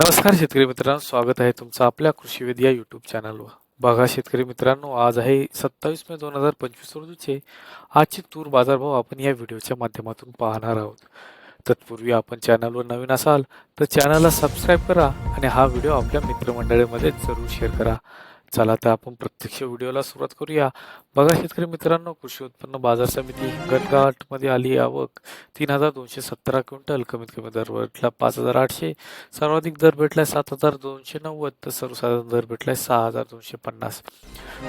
नमस्कार शेतकरी मित्रांनो स्वागत आहे तुमचं आपल्या कृषीवेद या यूट्यूब चॅनलवर बघा शेतकरी मित्रांनो आज आहे सत्तावीस मे दोन हजार पंचवीस रोजीचे. आजचे तूर बाजारभाव आपण या व्हिडिओच्या माध्यमातून पाहणार आहोत. तत्पूर्वी आपण चॅनलवर नवीन असाल तर चॅनलला सबस्क्राईब करा आणि हा व्हिडिओ आपल्या मित्रमंडळीमध्ये जरूर शेअर करा. चला तर आपण प्रत्यक्ष व्हिडिओला सुरुवात करूया. बघा शेतकरी मित्रांनो कृषी उत्पन्न बाजार समिती हिंगणघाटमध्ये आली आवक तीन हजार दोनशे सतरा क्विंटल. कमीत कमी दर भेटला पाच हजार आठशे. सर्वाधिक दर भेटलाय सात हजार दोनशे नव्वद. तर सर्वसाधारण दर भेटलाय सहा हजार दोनशे पन्नास.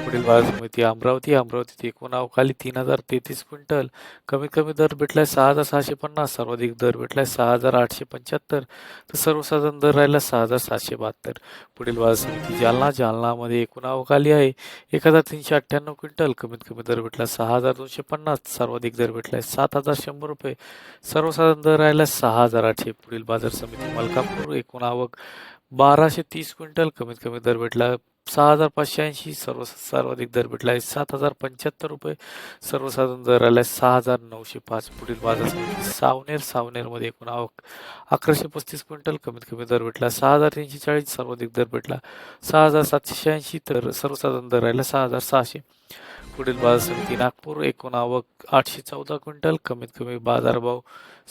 पुढील बाजार समिती अमरावती. अमरावतीत एकूण अवकाली तीन हजार तेहतीस क्विंटल. कमीत कमी दर भेटलाय सहा हजार सहाशे पन्नास. सर्वाधिक दर भेटलाय सहा हजार आठशे पंच्याहत्तर. तर सर्वसाधारण दर राहिला सहा हजार सातशे बहात्तर. पुढील बाजार समिती जालना. जालनामध्ये एकूण अवकाली आहे. एक हजार तीनशे अठ्ठ्याण्णव क्विंटल कमीत कमी दर भेटला सहा हजार दोनशे पन्नास सर्वाधिक दर भेटलाय सात हजार शंभर रुपये. सर्वसाधारण दर राहिला सहा हजार आठशे. पुढील बाजार समिती मलकापूर एकूण आवक बाराशे तीस क्विंटल कमीत कमी दर भेटला. सहा हजार पाचशे ऐंशी सर्व सर्वाधिक दर भेटला आहे सात हजार पंच्याहत्तर रुपये सर्वसाधारण दर आला आहे सहा हजार नऊशे पाच पुढील बाजार समिती सावनेर. सावनेरमध्ये एकूण आवक अकराशे पस्तीस क्विंटल. कमीत कमी दर भेटला सहा हजार तीनशे चाळीस सर्वाधिक दर भेटला सहा हजार सातशे शहाऐंशी तर सर्वसाधारण दर राहिला सहा हजार सहाशे. पुढील बाजार समिती नागपूर एकूण आवक आठशे चौदा क्विंटल. कमीत कमी बाजारभाव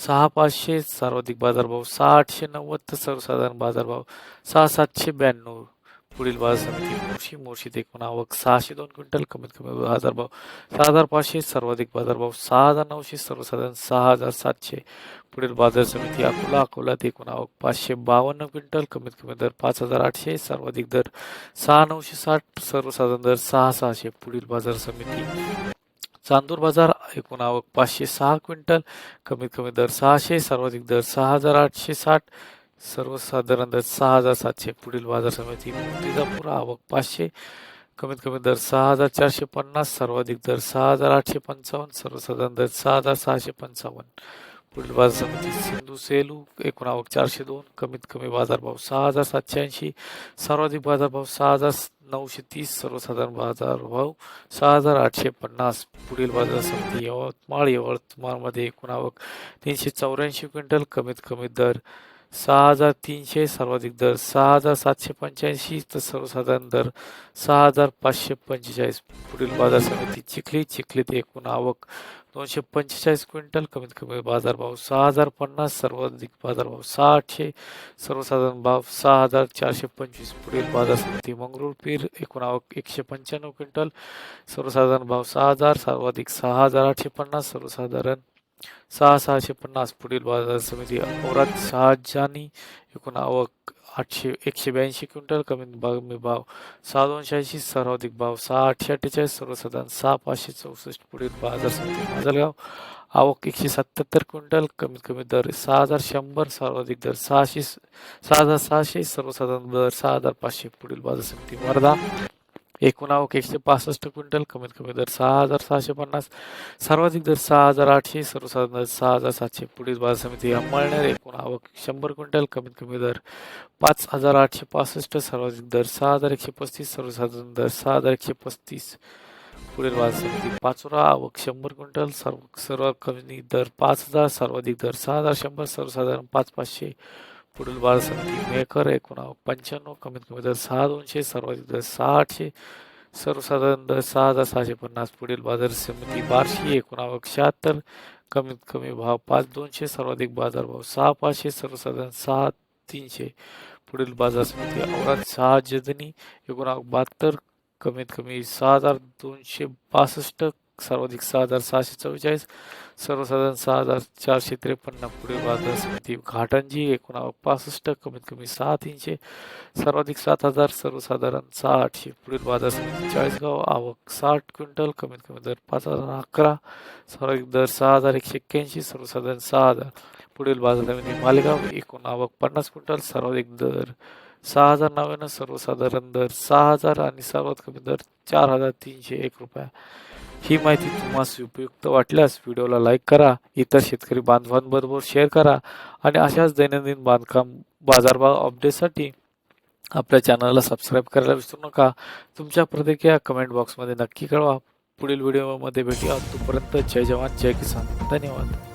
सहा पाचशे सर्वाधिक बाजारभाव सहा आठशे नव्वद तर सर्वसाधारण बाजारभाव सहा सातशे ब्याण्णव पुढील बाजार समिती मोर्शी मोर्शीत एकूण आवक सहाशे दोन क्विंटल कमीत कमी हजार भाव सहा हजार पाचशे सर्वाधिक बाजारभाव सहा हजार नऊशे सर्वसाधारण सहा हजार सातशे. पुढील बाजार समिती अकोला अकोल्यात एकूण आवक पाचशे बावन्न क्विंटल कमीत कमी दर पाच हजार आठशे सर्वाधिक दर सहा नऊशे साठ सर्वसाधारण दर सहा सहाशे. पुढील बाजार समिती चांदूर बाजार एकूण आवक पाचशे सहा क्विंटल कमीत कमी दर सहाशे सर्वाधिक दर सहा हजार आठशे साठ. सर्वसाधारण दर सहा हजार सातशे पुढील बाजार समिती तुळजापूर आवक पाचशे कमीत कमी दर सहा हजार चारशे पन्नास सर्वाधिक दर सहा हजार आठशे पंचावन्न सर्वसाधारण दर सहा हजार सहाशे पंचावन्न. पुढील बाजार समिती सिंधू सेलू एकूण आवक चारशे दोन कमीत कमी बाजारभाव सहा हजार सातशे ऐंशी सर्वाधिक बाजारभाव सहा हजार नऊशे तीस सर्वसाधारण बाजारभाव सहा हजार आठशे पन्नास. पुढील बाजार समिती यवतमाळ यवतमाळमध्ये एकूण आवक तीनशे चौऱ्याऐंशी क्विंटल कमीत कमी दर सहा हजार तीनशे सर्वाधिक दर सहा हजार सातशे पंच्याऐंशी तर सर्वसाधारण दर सहा हजार पाचशे पंचेचाळीस. पुढील बाजार समिती चिखली चिखलीत एकूण आवक दोनशे पंचेचाळीस क्विंटल कमीत कमी बाजारभाव सहा हजार पन्नास सर्वाधिक बाजारभाव सहा आठशे सर्वसाधारण भाव सहा हजार चारशे पंचवीस. पुढील बाजार समिती मंगरूळ पीर एकूण आवक एकशे पंच्याण्णव क्विंटल सर्वसाधारण भाव सहा हजार सर्वाधिक सहा हजार आठशे पन्नास सर्वसाधारण सहा सहाशे पन्नास पुढील बाजार समिती औरात शहाजानी एकूण आवक आठशे एकशे ब्याऐंशी क्विंटल कमी भाव भाव सहा दोनशे ऐंशी सर्वाधिक भाव सहा आठशे अठ्ठेचाळीस सर्वसाधारण सहा पाचशे चौसष्ट पुढील बाजार समिती माजलगाव आवक एकशे सत्याहत्तर क्विंटल कमीत कमी दर सहा हजार शंभर सर्वाधिक दर सहाशे सहा हजार सहाशे सर्वसाधारण दर सहा हजार पाचशे पुढील बाजार समिती वर्धा एकूण आवक एकशे पासष्ट क्विंटल कमीत कमी दर सहा हजार सहाशे पन्नास सर्वाधिक दर सहा हजार आठशे सर्वसाधारण दर सहा हजार सातशे. पुढील बाजार समिती अंमळनेर एकूण आवक शंभर क्विंटल कमीत कमी दर पाच हजार आठशे पासष्ट सर्वाधिक दर सहा हजार एकशे पस्तीस सर्वसाधारण दर सहा हजार एकशे पस्तीस. पुढील बाजार समिती पाचोरा आवक शंभर क्विंटल सर्व सर्वात कमी दर पाच हजार सर्वाधिक दर सहा हजार शंभर सर्वसाधारण पाच पाचशे. पुढील बाजार समिती मेकर एकोणा पंच्याण्णव कमीत कमी दर सहा दोनशे सर्वाधिक दर सहाशे सर्वसाधारण दर सहा हजार सहाशे पन्नास पुढील बाजार समिती बारशे एकोणावं शहात्तर कमीत कमी भाव पाच दोनशे सर्वाधिक बाजार भाव सहा पाचशे सर्वसाधारण सहा तीनशे पुढील बाजार समिती औरात सहा जदनी एकूण बहात्तर कमीत कमी सहा हजार दोनशे पासष्ट सर्वाधिक सहा हजार सहाशे चव्वेचाळीस सर्वसाधारण सहा हजार चारशे त्रेपन्न. पुढील बाजार समिती घाटंजी एकूण आवक पासष्ट कमीत कमी सहा तीनशे सर्वाधिक सात हजार सर्वसाधारण सहा आठशे. पुढील बाजार समिती चाळीसगाव आवक साठ क्विंटल कमीत कमी दर पाच हजार अकरा सर्वाधिक दर सहा हजार एकशे एक्क्याऐंशी सर्वसाधारण सहा हजार. पुढील बाजार समिती मालेगाव एकूण आवक पन्नास क्विंटल सर्वाधिक दर सहा हजार नव्याण्णव सर्वसाधारण दर सहा हजार आणि सर्वात कमी दर चार हजार तीनशे एक रुपया. ही माहिती तुम्हाला उपयुक्त वाटल्यास व्हिडिओला लाईक करा इतर शेतकरी बांधवांबरोबर शेअर करा आणि अशाच दैनंदिन बांधकाम बाजारभाव अपडेटसाठी आपल्या चॅनलला सबस्क्राईब करायला विसरू नका. तुमच्या प्रतिक्रिया कमेंट बॉक्समध्ये नक्की कळवा. पुढील व्हिडिओमध्ये भेटूया. तोपर्यंत जय जवान जय किसान. धन्यवाद.